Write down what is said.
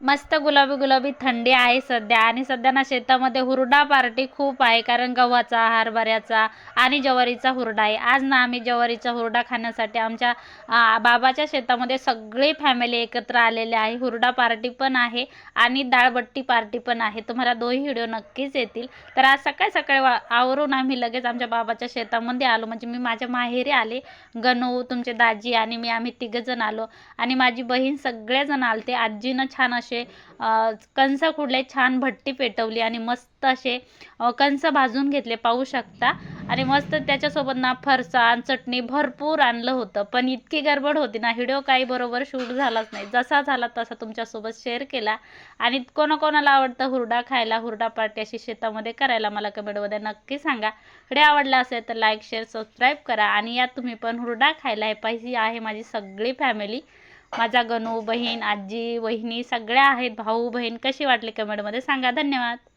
मस्त गुलाबी गुलाबी थंडी आहे सध्या आणि सध्या ना शेतामध्ये हुरडा पार्टी खूप आहे कारण गव्हाचा हरभऱ्याचा आणि ज्वारीचा हुरडा आहे. आज ना आम्ही ज्वारीचा हुरडा खाण्यासाठी आमच्या बाबाच्या शेतामध्ये सगळी फॅमिली एकत्र आलेले आहे. हुरडा पार्टी पण आहे आणि डाळबट्टी पार्टी पण आहे. तुम्हाला दोन्ही व्हिडिओ नक्कीच येतील. तर आज सकाळी सकाळी वा- आवरून आम्ही लगेच आमच्या बाबाच्या शेतामध्ये आलो. म्हणजे मी माझ्या माहेरी आले गणू तुमचे दाजी आणि मी आम्ही तिघंजण आलो. आणि माझी बहीण सगळेजण आलते. आजीनं छान असे कंस खुडले छान भट्टी पेटवली आणि मस्त असे कंस भाजून घेतले पाहू शकता. आणि मस्त त्याच्यासोबत ना फरसाण चटणी भरपूर आणलं होतं. पण इतकी गडबड होती ना व्हिडिओ काही बरोबर शूट झालाच नाही. जसा झाला तसा तुमच्यासोबत शेअर केला. आणि कोणाकोणाला आवडतं हुरडा खायला हुरडा पार्टी अशी शेतामध्ये करायला मला कमेंटमध्ये नक्की सांगा. व्हिडिओ आवडला असेल तर लाईक शेअर सबस्क्राईब करा. आणि यात तुम्ही पण हुरडा खायला हे पाहिजे आहे माझी सगळी फॅमिली माझा गणू बहीण आजी वहिनी सगळ्या आहेत. भाऊ बहीण कशी वाटली कमेंटमध्ये सांगा. धन्यवाद.